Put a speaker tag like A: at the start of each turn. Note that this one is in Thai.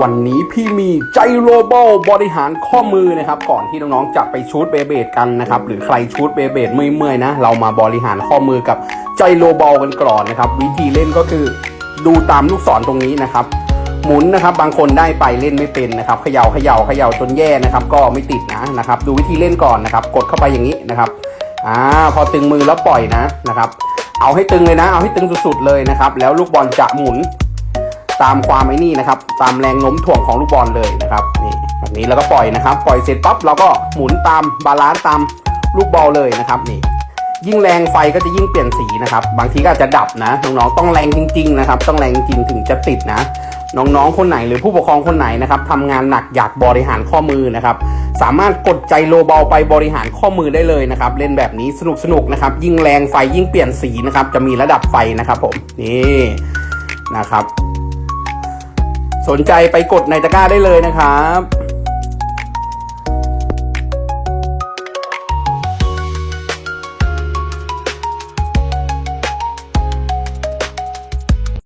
A: วันนี้พี่มีใจโรบอลบริหารข้อมือนะครับ ก่อนที่น้องๆจะไปชูดเบเบดกันนะครับ หรือใครชูดเบเบดเมื่อยๆนะ เรามาบริหารข้อมือกับใจโรบอลกันก่อนนะครับ วิธีเล่นก็คือดูตามลูกศรตรงนี้นะครับ หมุนนะครับบางคนได้ไปเล่นไม่เป็นนะครับเขย่าเขย่าเขย่าจนแย่นะครับ ก็ไม่ติดนะนะครับ ดูวิธีเล่นก่อนนะครับ กดเข้าไปอย่างนี้นะครับอ่าพอตึงมือแล้วปล่อยนะนะครับ เอาให้ตึงเลยนะ เอาให้ตึงสุดๆเลยนะครับ แล้วลูกบอลจะหมุน ตามความไอ้นี่นะครับ ตามแรงโน้มถ่วงของลูกบอลเลยนะครับนี่แบบนี้แล้วก็ปล่อยนะครับ ปล่อยเสร็จปั๊บเราก็หมุนตามบาลานซ์ตามลูกบอลเลยนะครับนี่ยิ่งแรงไฟก็จะยิ่งเปลี่ยนสีนะครับ บางทีก็อาจจะดับนะน้องๆต้องแรงจริง ๆ นะครับ ต้องแรงจริงถึงจะติดนะ น้องๆคนไหนหรือผู้ปกครองคนไหนนะครับทำงานหนักอยากบริหารข้อมือนะครับ สามารถกดใจโลเบาไปบริหารข้อมือได้เลยนะครับ เล่นแบบนี้สนุกๆนะครับ ยิ่งแรงไฟยิ่งเปลี่ยนสีนะครับ จะมีระดับไฟนะครับผมนี่นะครับ สนใจไปกดในตะกร้าได้เลยนะครับ